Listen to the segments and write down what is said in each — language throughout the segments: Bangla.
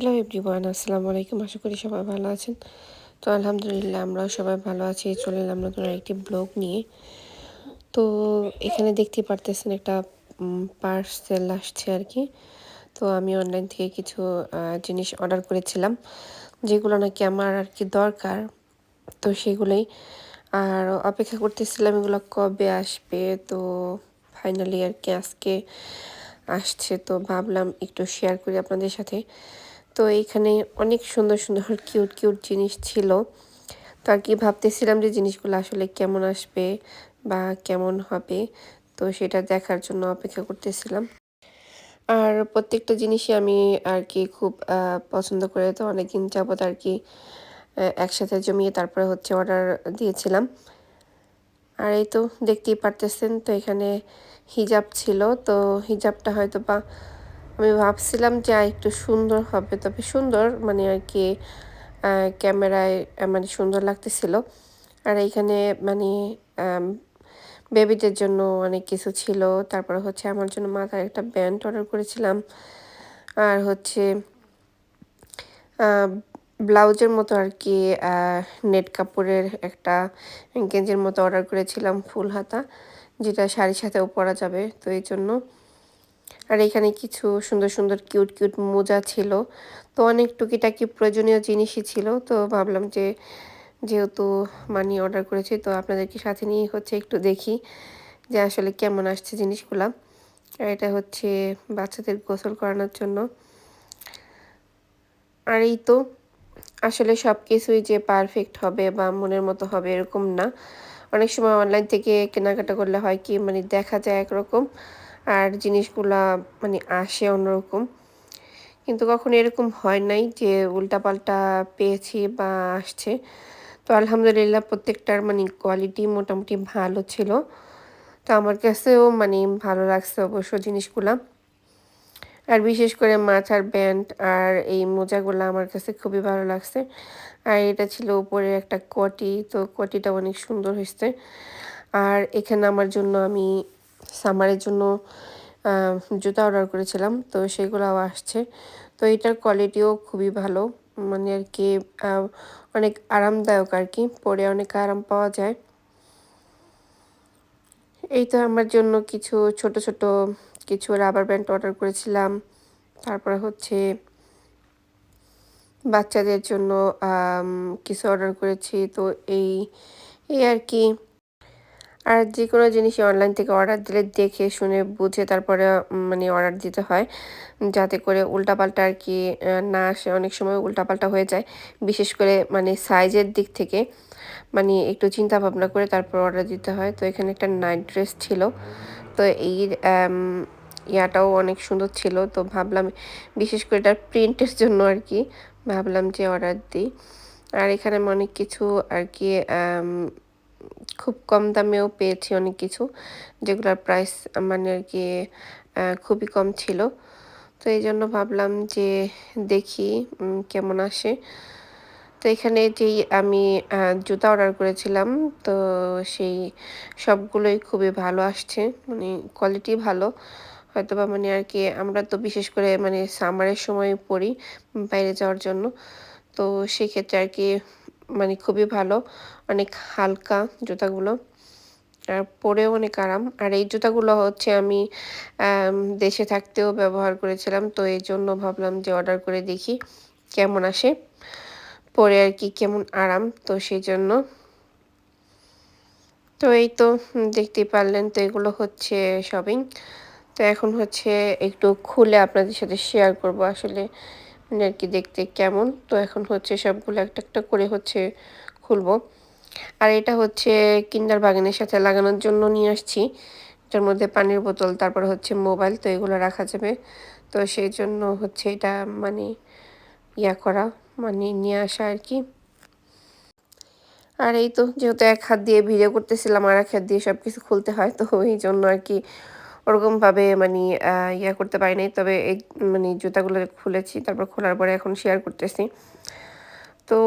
হ্যালো এভরিওয়ান আসসালামু আলাইকুম আশা করি সবাই ভালো আছেন। তো আলহামদুলিল্লাহ আমরাও সবাই ভালো আছি। চলে এলাম নতুন একটি ব্লগ নিয়ে। তো এখানে দেখতে পারতেছেন একটা পার্সেল আসছে আর কি। তো আমি অনলাইন থেকে কিছু জিনিস অর্ডার করেছিলাম, যেগুলো নাকি আমার আর কি দরকার। তো সেগুলোই। আর অপেক্ষা করতেছিলাম এগুলো কবে আসবে। তো ফাইনালি আর কি আজকে আসছে। তো ভাবলাম একটু শেয়ার করি আপনাদের সাথে। তো এইখানে অনেক সুন্দর সুন্দর কিউট কিউট জিনিস ছিল। তো আর কি ভাবতেছিলাম যে জিনিসগুলো আসলে কেমন আসবে বা কেমন হবে। তো সেটা দেখার জন্য অপেক্ষা করতেছিলাম। আর প্রত্যেকটা জিনিসই আমি আর কি খুব পছন্দ করে তো অনেকদিন যাবত আর কি একসাথে জমিয়ে তারপরে হচ্ছে অর্ডার দিয়েছিলাম। আর এই তো দেখতেই পারতেছেন তো এখানে হিজাব ছিল। তো হিজাবটা হয়তো বা আমি ভাবছিলাম যে একটু সুন্দর হবে। তবে সুন্দর মানে আর কি ক্যামেরায় মানে সুন্দর লাগতেছিল। আর এইখানে মানে বেবিদের জন্য অনেক কিছু ছিল। তারপরে হচ্ছে আমার জন্য মাথায় একটা ব্যান্ড অর্ডার করেছিলাম। আর হচ্ছে ব্লাউজের মতো আর কি নেট কাপড়ের একটা গেঞ্জের মতো অর্ডার করেছিলাম ফুল হাতা, যেটা শাড়ির সাথেও পরা যাবে। তো এই জন্য আর এখানে কিছু সুন্দর সুন্দর কিউট কিউট মোজা ছিল। তো অনেক টুকিটাকি প্রয়োজনীয় জিনিসই ছিল। তো ভাবলাম যে যেহেতু মানি অর্ডার করেছি, তো আপনাদেরকে সাথে নিয়ে হচ্ছে একটু দেখি যে আসলে কেমন আসছে জিনিসগুলা। আর এটা হচ্ছে বাচ্চাদের গোসল করানোর জন্য। আর এই তো আসলে সব কিছুই যে পারফেক্ট হবে বা মনের মতো হবে এরকম না। অনেক সময় অনলাইন থেকে কেনাকাটা করলে হয় কি মানে দেখা যায় একরকম। আর জিনিসগুলা মানে আসে অন্যরকম। কিন্তু কখনো এরকম হয় নাই যে উল্টাপাল্টা পেয়েছি বা আসছে। তো আলহামদুলিল্লাহ প্রত্যেকটার মানে কোয়ালিটি মোটামুটি ভালো ছিল। তো আমার কাছেও মানে ভালো লাগছে অবশ্য জিনিসগুলা। আর বিশেষ করে মাথার ব্যান্ড আর এই মোজাগুলো আমার কাছে খুবই ভালো লাগছে। আর এটা ছিল উপরে একটা কটি, তো কটিটা অনেক সুন্দর হয়েছে। আর এখানে আমার জন্য আমি সামারের জন্য জুতা অর্ডার করেছিলাম, তো সেগুলোও আসছে। তো এটার কোয়ালিটিও খুবই ভালো মানে আর কি অনেক আরামদায়ক আর কি, পরে অনেক আরাম পাওয়া যায়। এই তো আমার জন্য কিছু ছোট ছোট কিছু রাবার ব্যান্ড অর্ডার করেছিলাম। তারপরে হচ্ছে বাচ্চাদের জন্য কিছু অর্ডার করেছি। তো এই এই আর কি আর যে কোনো জিনিসই অনলাইন থেকে অর্ডার দিলে দেখে, শুনে, বুঝে তারপরে মানে অর্ডার দিতে হয়। যাতে করে উল্টাপাল্টা আর কি না আসে। অনেক সময় উল্টাপাল্টা হয়ে যায়, বিশেষ করে মানে সাইজের দিক থেকে। মানে একটু চিন্তা ভাবনা করে তারপর অর্ডার দিতে হয়। তো এখানে একটা নাইট ড্রেস ছিল। তো এই ইয়াটাও অনেক সুন্দর ছিল। তো ভাবলাম, বিশেষ করে এটার প্রিন্টের জন্য আর কি, ভাবলাম যে অর্ডার দিই। আর এখানে অনেক কিছু আর কি খুব কম দামেও পেয়েছি অনেক কিছু, যেগুলোর প্রাইস মানে আর কি খুবই কম ছিল। তো এই জন্য ভাবলাম যে দেখি কেমন আসে। তো এখানে যেই আমি জুতা অর্ডার করেছিলাম, তো সেই সবগুলোই খুবই ভালো আসছে মানে কোয়ালিটি ভালো। হয়তো বা মানে আর কি, আমরা তো বিশেষ করে মানে সামারের সময় পরি বাইরে যাওয়ার জন্য। তো সেক্ষেত্রে আর কি মানে খুবই ভালো। অনেক হালকা জুতাগুলো। আর পরেও অনেক আরাম। আর এই জুতাগুলো হচ্ছে আমি দেশে থাকতেও ব্যবহার করেছিলাম। তো এই জন্য ভাবলাম যে অর্ডার করে দেখি কেমন আসে। পরে আর কি কেমন আরাম, তো সেই জন্য। তো এই তো দেখতেই পারলেন। তো এগুলো হচ্ছে শপিং তো এখন হচ্ছে একটু খুলে আপনাদের সাথে শেয়ার করব। আসলে মানে আর কি দেখতে কেমন। তো এখন হচ্ছে সবগুলো একটা একটা করে হচ্ছে খুলবো। আর এটা হচ্ছে কিন্ডার বাগানের সাথে লাগানোর জন্য নিয়ে আসছি। এটার মধ্যে পানির বোতল, তারপর হচ্ছে মোবাইল, তো এগুলো রাখা যাবে। তো সেই জন্য হচ্ছে এটা মানে ইয়া করা মানে নিয়ে আসা আর কি। আর এই তো যেহেতু এক হাত দিয়ে ভিডিও করতেছিলাম আর এক হাত দিয়ে সব কিছু খুলতে হয়, তো এই জন্য আর কি ওরকমভাবে মানে ইয়া করতে পারি নাই। তবে এই মানে জুতাগুলো খুলেছি, তারপর খোলার পরে এখন শেয়ার করতেছি। তো,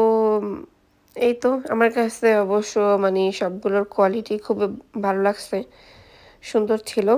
এই তো, আমার কাছে অবশ্য মানে সবগুলোর কোয়ালিটি খুব ভালো লাগছে। সুন্দর ছিল।